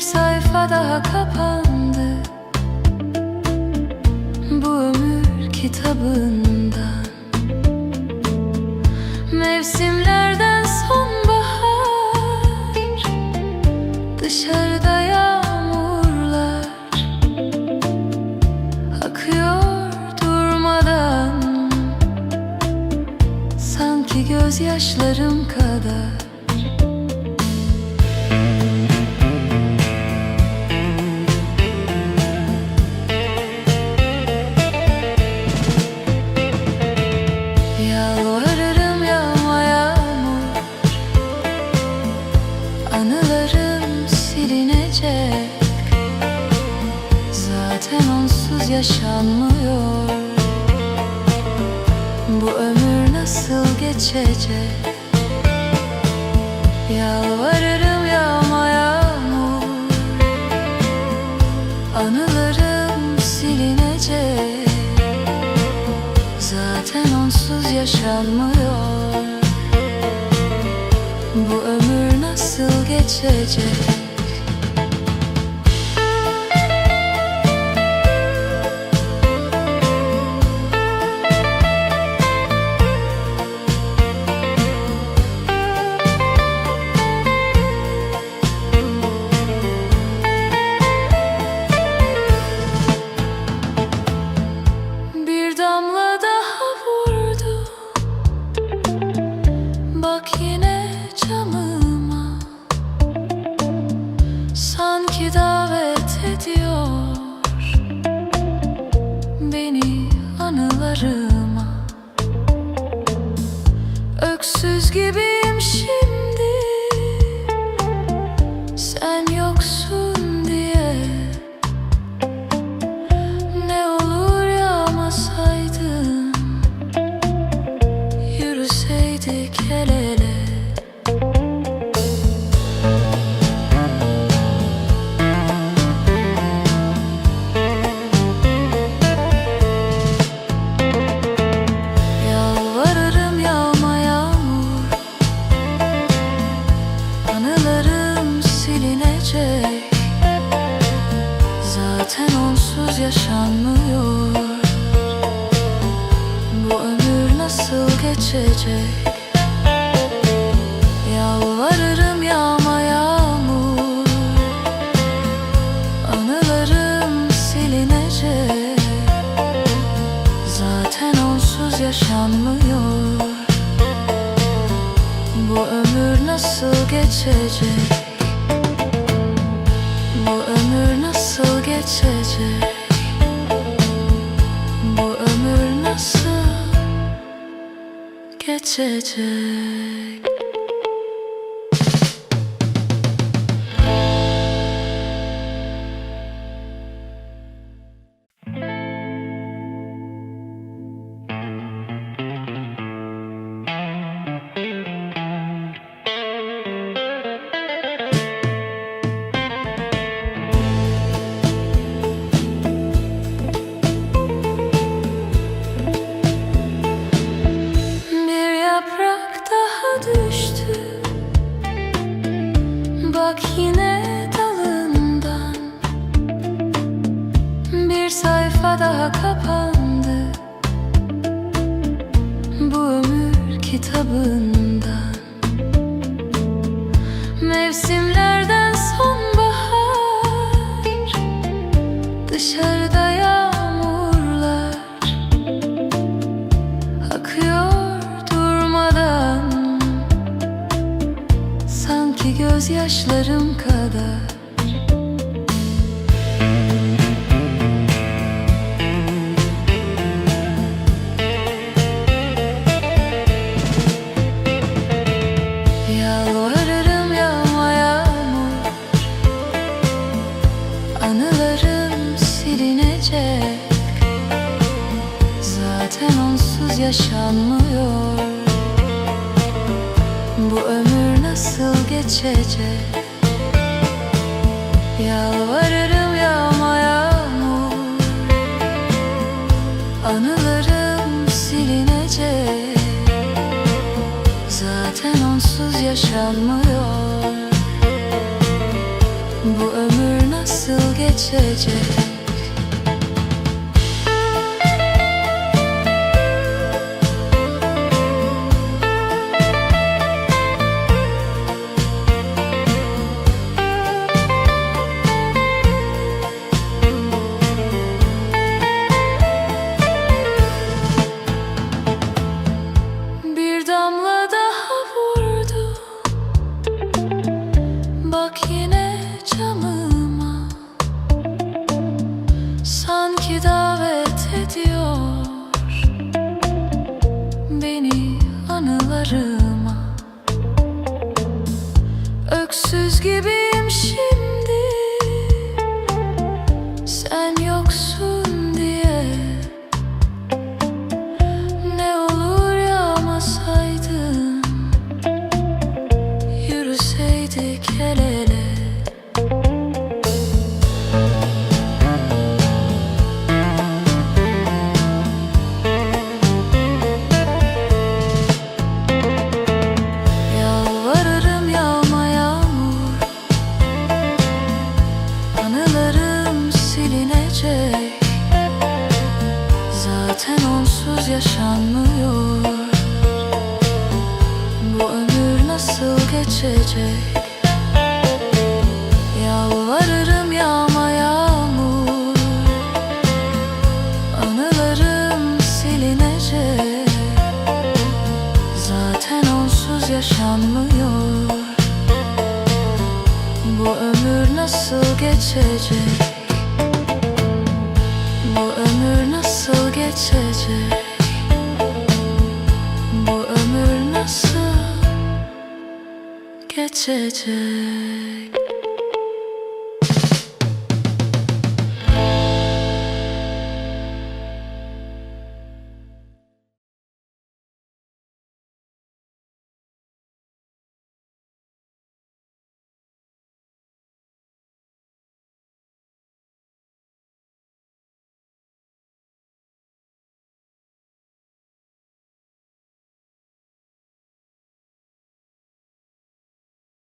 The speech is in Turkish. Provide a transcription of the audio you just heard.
sayfa daha kapandı. Bu ömür kitabından. Mevsimlerden sonbahar Dışarıda yağmurlar Akıyor durmadan. Sanki gözyaşlarım kadar yaşanmıyor. Bu ömür nasıl geçecek? Yalvarırım Sanki davet ediyor Beni anılarıma. Öksüz gibiyim şimdi onsuz yaşanmıyor Bu ömür nasıl geçecek? Yalvarırım yağma yağmur. Anılarım silinecek. Zaten onsuz yaşanmıyor. Bu ömür nasıl geçecek? Bu ömür nasıl geçecek? Geçecek? Bir yine dalından. Bir sayfa daha kapandı. Bu ömür kitabından Yalvarırım yağma yağmur. Anılarım silinecek. Zaten onsuz yaşanmıyor. Bu ömür nasıl geçecek yaşanmıyor. Bu ömür nasıl geçecek? Bak yine camıma Sanki davet ediyor Beni anılarıma. Öksüz gibiyim şimdi geçecek Yalvarırım yağma yağmur. Anılarım silinecek. Zaten onsuz yaşanmıyor. Bu ömür nasıl geçecek? Bu ömür nasıl geçecek? Bu ömür nasıl geçecek?